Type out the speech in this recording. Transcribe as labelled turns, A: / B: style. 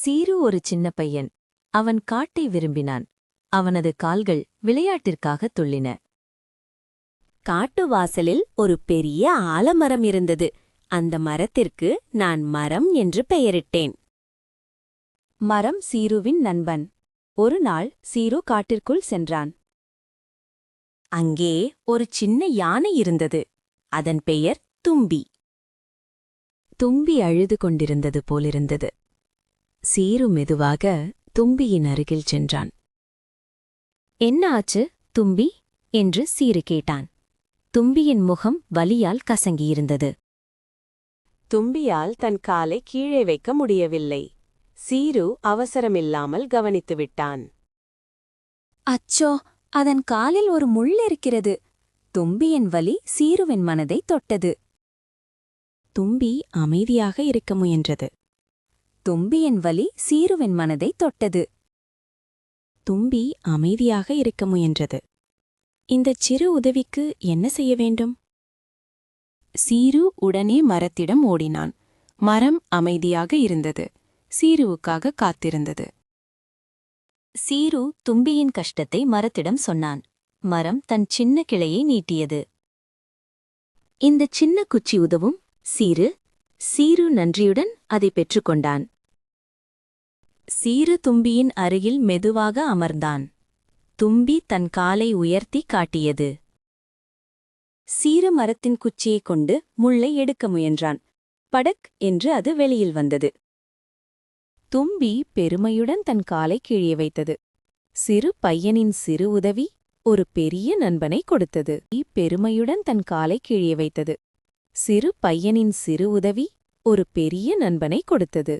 A: சீரு ஒரு சின்ன பையன். அவன் காட்டை விரும்பினான். அவனது கால்கள் விளையாட்டிற்காக துள்ளின.
B: காட்டு வாசலில் ஒரு பெரிய ஆலமரம் இருந்தது. அந்த மரத்திற்கு நான் மரம் என்று பெயரிட்டேன்.
A: மரம் சீருவின் நண்பன். ஒரு நாள் சீரு காட்டிற்குள் சென்றான்.
B: அங்கே ஒரு சின்ன யானை இருந்தது. அதன் பெயர் தும்பி.
A: தும்பி அழுது கொண்டிருந்தது போலிருந்தது. சீரு மெதுவாக தும்பியின் அருகில் சென்றான். என்ன ஆச்சு தும்பி? என்று சீரு கேட்டான். தும்பியின் முகம் வலியால் கசங்கியிருந்தது.
B: தும்பியால் தன் காலை கீழே வைக்க முடியவில்லை. சீரு அவசரமில்லாமல் கவனித்து விட்டான்.
A: அச்சோ அதன் காலில் ஒரு முள் இருக்கிறது. தும்பியின் வலி சீருவின் மனதை தொட்டது.
B: தும்பி அமைதியாக இருக்க முயன்றது.
A: தும்பியின் வலி சீருவின் மனதை தொட்டது.
B: தும்பி அமைதியாக இருக்க முயன்றது. இந்தச் சிறு உதவிக்கு என்ன செய்ய வேண்டும்? சீரு உடனே மரத்திடம் ஓடினான். மரம் அமைதியாக இருந்தது. சீருவுக்காக காத்திருந்தது.
A: சீரு தும்பியின் கஷ்டத்தை மரத்திடம் சொன்னான். மரம் தன் சின்ன கிளையை நீட்டியது. இந்தச் சின்ன குச்சி உதவும். சீரு சீரு நன்றியுடன் அதை பெற்றுக்கொண்டான். சீரு தும்பியின் அருகில் மெதுவாக அமர்ந்தான். தும்பி தன் காலை உயர்த்தி காட்டியது. சீரு மரத்தின் குச்சியைக் கொண்டு முள்ளை எடுக்க முயன்றான். படக் என்று அது வெளியில் வந்தது. தும்பி பெருமையுடன் தன் காலை கீழே வைத்தது. சிறு பையனின் சிறு உதவி ஒரு பெரிய நண்பனை கொடுத்தது. பெருமையுடன் தன் காலை கீழே வைத்தது. சிறு பையனின் சிறு உதவி ஒரு பெரிய நண்பனை கொடுத்தது.